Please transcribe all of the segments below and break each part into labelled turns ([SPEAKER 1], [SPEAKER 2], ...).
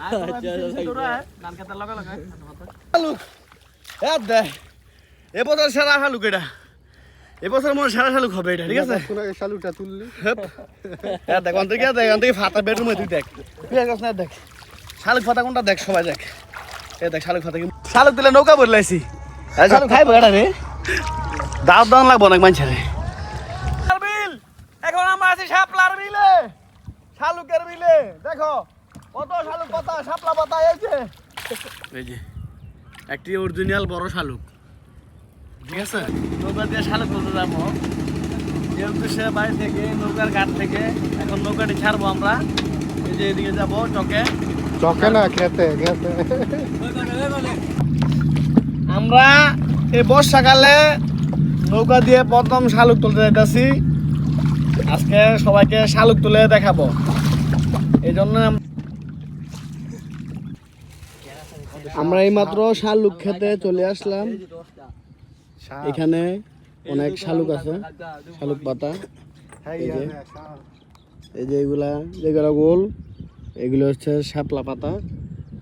[SPEAKER 1] শালুক দে এবছর সেরা শালুক এটা। এবছর মনে সেরা শালুক হবে এটা ঠিক আছে?
[SPEAKER 2] শালুটা তুললি।
[SPEAKER 1] দেখ অন্তর দেখ অন্তর ফাতা বেডরুমে তুই দেখ। না দেখ। শালুক ফাতা কোনটা দেখ সবাই দেখ। এ দেখ শালুক ফাতা কি- শালুক দিলে নৌকা বদলাইছি। শালুক খাইবো এটা রে। দাও দাও লাগবো অনেক মানুষের বিল এখন আমরা আছি শাপলার বিলে শালুকের বিলে দেখো কত শালুক পাতা শাপলা পাতা এই যে এই যে একটি অরিজিনাল বড় শালুক। ঠিক আছে? নৌকা দিয়ে শালুক তুলতে যাব। যেহেতু সে বাড়ি থেকে নৌকার ঘাট থেকে এখন নৌকাটি ছাড়বো আমরা। এই যে এদিকে যাব চকে।
[SPEAKER 2] চকে না খেতে খেতে।
[SPEAKER 1] আমরা এই বর্ষাকালে নৌকা দিয়ে প্রথম শালুক তুলতে যাইতেছি। আজকে সবাইকে শালুক তুলে দেখাবো। এই জন্য আম- আমরা এইমাত্র শালুক খেতে চলে আসলাম। এখানে অনেক শালুক আছে শালুক পাতা। এই যে এই এগুলা যেগুলো গোল এগুলো হচ্ছে শাপলা পাতা।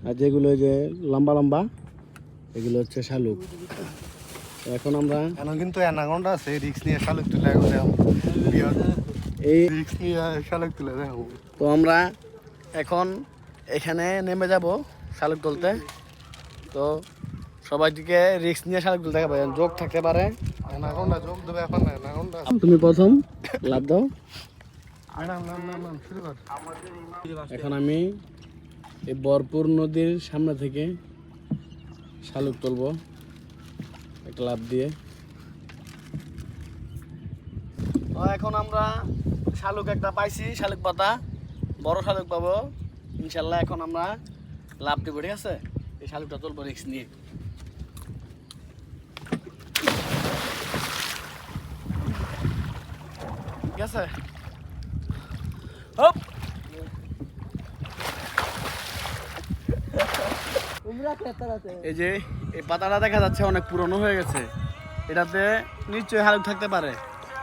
[SPEAKER 1] আর যেগুলো যে লম্বা লম্বা এগুলো হচ্ছে শালুক। এখন আমরা
[SPEAKER 2] এখন কিন্তু আছে রিক্স নিয়ে শালুক তুলে
[SPEAKER 1] এই
[SPEAKER 2] রিক্স নিয়ে শালুক তুলে দেখো
[SPEAKER 1] তো আমরা এখন এখানে নেমে যাব শালুক তুলতে। তো সবাই দিকে রিস্ক নিয়ে শালুক দেখা হবে যোগ থাকতে পারে। তুমি প্রথম। লাভ দাও। এখন আমি এই বরপুর নদীর সামনে থেকে শালুক তুলবো। একটা লাভ দিয়ে। এখন আমরা শালুক একটা পাইছি শালুক পাতা। বড় শালুক পাবো। ইনশাল্লাহ এখন আমরা লাভ দিব ঠিক আছে? শালুকটা তুলবো রিক্স নিয়ে। ঠিক আছে? হপ! এই যে এই পাতাটা দেখা যাচ্ছে অনেক পুরনো হয়ে গেছে। এটাতে নিশ্চয়ই হালুক থাকতে পারে।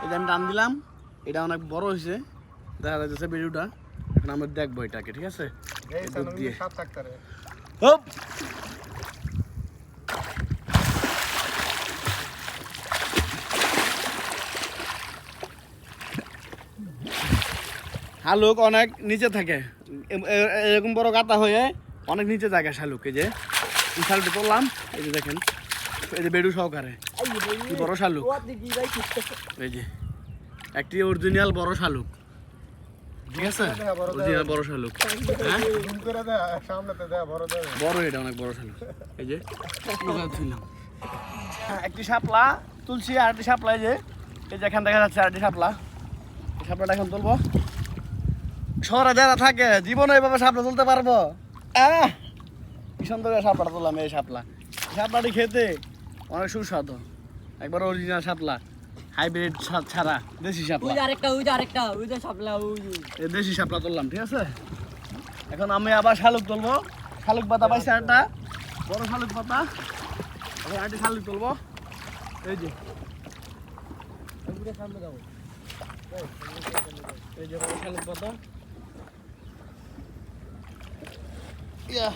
[SPEAKER 1] এই যে আমি টান দিলাম এটা অনেক বড় হয়েছে। দেখা যাচ্ছে ভিডিওটা এখন আমরা দেখব এটাকে ঠিক আছে? দুধ দিয়ে।
[SPEAKER 2] সাত থাকতে রে
[SPEAKER 1] হপ! শালুক অনেক নিচে থাকে। এরকম বড় গাতা হয়ে অনেক নিচে থাকে শালুক। এই যে, এই শালুকটা তুললাম, এই যে দেখেন, এই যে বেডু সহকারে। বড় শালুক। এই যে, একটি অরিজিনাল বড় শালুক। ঠিক আছে? অরিজিনাল বড় শালুক। হ্যাঁ?
[SPEAKER 2] বড়,
[SPEAKER 1] এটা অনেক বড় শালুক। এই যে একটি শাপলা তুলছি আর একটি শাপলা এই যে এই যে এখান দেখা যাচ্ছে আর একটি শাপলা শাপলাটা এখন তুলবো। শহরে যারা থাকে জীবনে এইভাবে শাপলা তুলতে পারব! কি সুন্দর শাপলাটা তুললাম এই সাপলা। সাপলাটি খেতে অনেক সুস্বাদু। একবার অরিজিনাল সাপলা হাইব্রিড ছাড়া দেশি শাপলা
[SPEAKER 3] ওই আরেকটা ওই যে আরেকটা ওই যে সাপলা ওই
[SPEAKER 1] এই দেশি শাপলা তুললাম ঠিক আছে? এখন আমি আবার শালুক তুলবো। শালুক পাতা পাইছি একটা বড় শালুক পাতা। এখন আরেকটি শালুক তুলবো। এই যে। এই যে বড় শালুক পাতা। ইয়া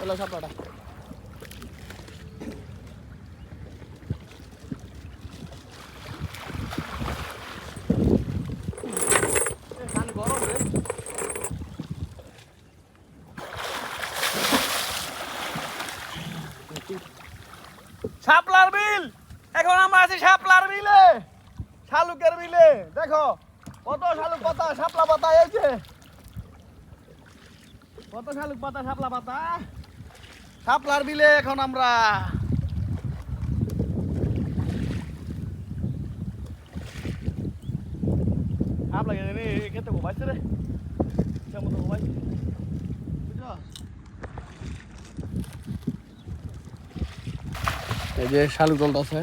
[SPEAKER 1] ওলা রে শাপলার এখন আমরা আছি শাপলার বিলে! শালুকের বিলে! দেখো, কত শালুক পাতা, শাপলা পাতা এই কত শালুক পাতা শাপলা পাতা শাপলার বিলে এখন আমরা শাপলা গেছে রে খেতে ঘুমাইছে রে। মতো ঘুমাইছে। এই যে শালুক দলটা আছে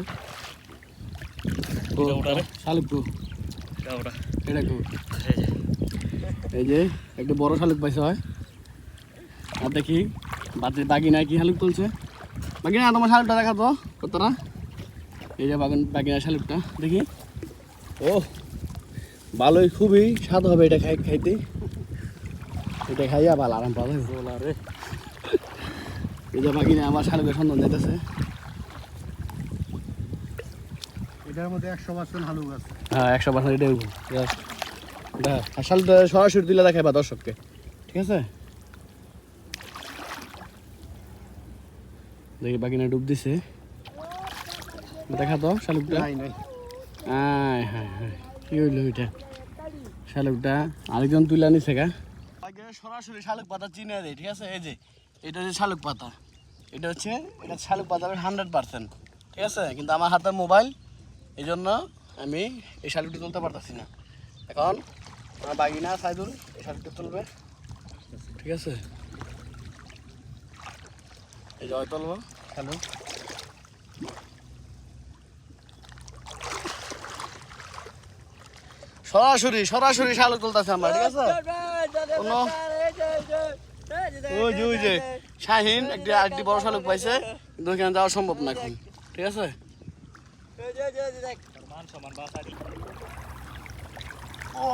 [SPEAKER 1] শালুক তো এটা এই যে একটা বড় শালুক পাইছে হয়। আর দেখি। বাতি বাকি নাই কি শালুক তুলছে? বাকি না তোমার শালুকটা দেখা তো কতটা? এই যে বাগান বাকি না শালুকটা দেখি। ও ভালোই খুবই স্বাদ হবে এটা খাই খাইতে। এটা খাইয়া ভালো আরাম পাবে
[SPEAKER 3] রে
[SPEAKER 1] এই যে বাকি আমার শালুকের সন্ধান যাইতেছে।
[SPEAKER 2] এটার মধ্যে একশো পার্সেন্ট হালুক আছে।
[SPEAKER 1] হ্যাঁ একশো পার্সেন্ট এটাই দেখ আর শালুকটা সরাসরি তুলে দেখাইবা দর্শককে। ঠিক আছে? দেখি বাকিনা ডুব দিছে। দেখা তো শালুকটা? আয় হায় হায় কি হইল এটা? শালুকটা আরেকজন তুলে আনিছে গা। সরাসরি শালুক পাতা চিনে দেয় ঠিক আছে? এই যে এটা হচ্ছে শালুক পাতা। এটা হচ্ছে এটা শালুক পাতা হান্ড্রেড পার্সেন্ট ঠিক আছে? কিন্তু আমার হাতে মোবাইল এই জন্য আমি এই শালুকটি তুলতে পারতেছি না। এখন আমার বাগিনা সাইদুল এই শালুকটি তুলবে ঠিক আছে? এই জয় সরাসরি সরাসরি শালুক তুলতেছে আমরা ঠিক আছে কোনো ওই যে ওই যে শাহিন একটি আরেকটি বড় শালুক পাইছে কিন্তু ওইখানে যাওয়া সম্ভব না এখন ঠিক আছে ও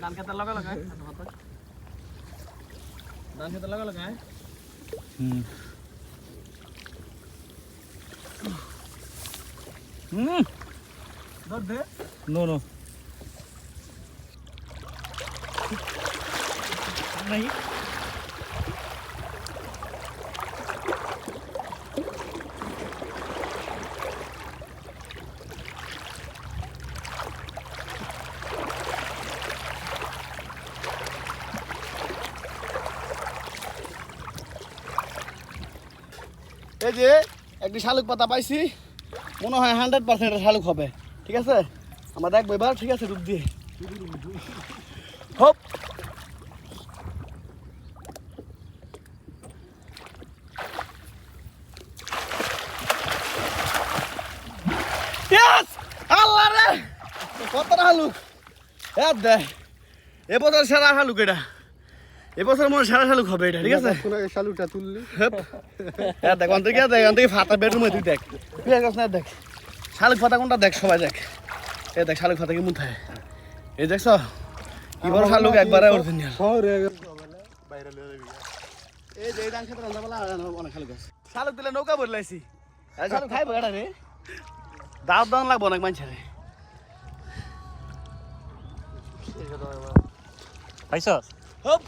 [SPEAKER 1] ধান খেতে লগা লগা ধান খেতে লগা লগা হুম দে
[SPEAKER 3] নো নো नहीं
[SPEAKER 1] এই যে একটি শালুক পাতা পাইছি। মনে হয় হান্ড্রেড পার্সেন্ট শালুক হবে। ঠিক আছে? আমরা দেখব এবার, ঠিক আছে ডুব দিয়ে। Yes! আল্লাহ রে! কতটা হালুক হ্যাঁ দে এবছর সেরা হালুক এটা। এবছর মনে হয় সেরা শালুক হবে এটা ঠিক আছে?
[SPEAKER 2] কোন শালুকটা তুললি?
[SPEAKER 1] হ্যাঁ দেখ অন্তর কি দেখ অন্তর ফাতা বেডরুমে তুই দেখ। তুই এক না দেখ। শালুক ফাতা কোনটা দেখ সবাই দেখ। এ দেখ শালুক ফাতা কি মুথায় এই দেখছ? কি বড় শালুক একবারে অরিজিনাল
[SPEAKER 2] শহরে বাইরে লয়ে যাবি
[SPEAKER 1] এই যে ডান ক্ষেত্রে রান্না বলা অনেক শালুক আছে। শালুক দিলে নৌকা বদলাইছি। আরে শালুক খাইবো এটা রে? দাঁত দান লাগবো অনেক মানুষের
[SPEAKER 3] पैसा
[SPEAKER 1] হোপ।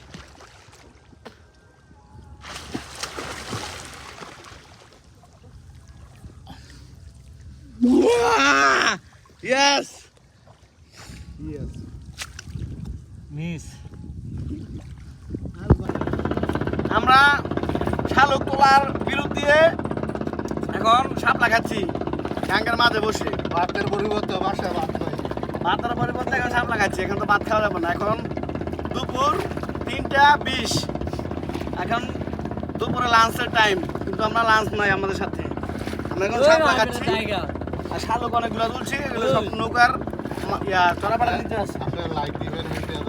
[SPEAKER 1] Yes.
[SPEAKER 2] Yes.
[SPEAKER 3] Miss.
[SPEAKER 1] আমরা শালুক তোলার বিরুদ্ধে এখন সাপ খাচ্ছি ট্যাঙ্কের মাঝে বসে।
[SPEAKER 2] ভাতের পরিবর্তে বাসায় ভাত হয়
[SPEAKER 1] ভাতের পরিবর্তে এখন সাপ খাচ্ছি এখন তো ভাত খাওয়া যাবে না। এখন দুপুর তিনটা বিশ। এখন দুপুরে লাঞ্চের টাইম কিন্তু আমরা লাঞ্চ নাই আমাদের সাথে। আমরা এখন সাপ লাগাচ্ছি। আর শালুক অনেকগুলো তুলছি এগুলো সব নৌকার ইয়া চড়াপাড়া নিতে আছে
[SPEAKER 2] আপনার লাইক দিবেন ভিডিও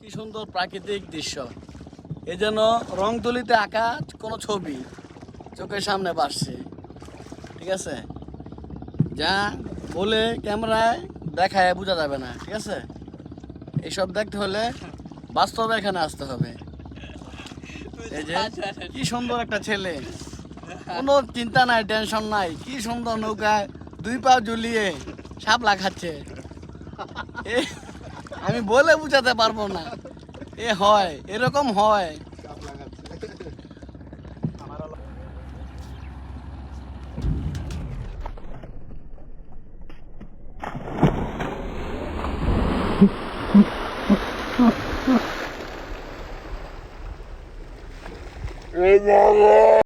[SPEAKER 1] কি সুন্দর প্রাকৃতিক দৃশ্য। এই যেন রং তুলিতে আঁকা কোনো ছবি চোখের সামনে বাড়ছে ঠিক আছে? যা বলে ক্যামেরায় দেখায় বোঝা যাবে না, ঠিক আছে? এইসব দেখতে হলে বাস্তবে এখানে আসতে হবে। এই যে, কি সুন্দর একটা ছেলে। কোনো চিন্তা নাই, টেনশন নাই। কি সুন্দর নৌকায় দুই পা ঝুলিয়ে সাপ খাচ্ছে। এ, আমি বলে বুঝাতে পারব না। এ হয়, এরকম হয়। Wow.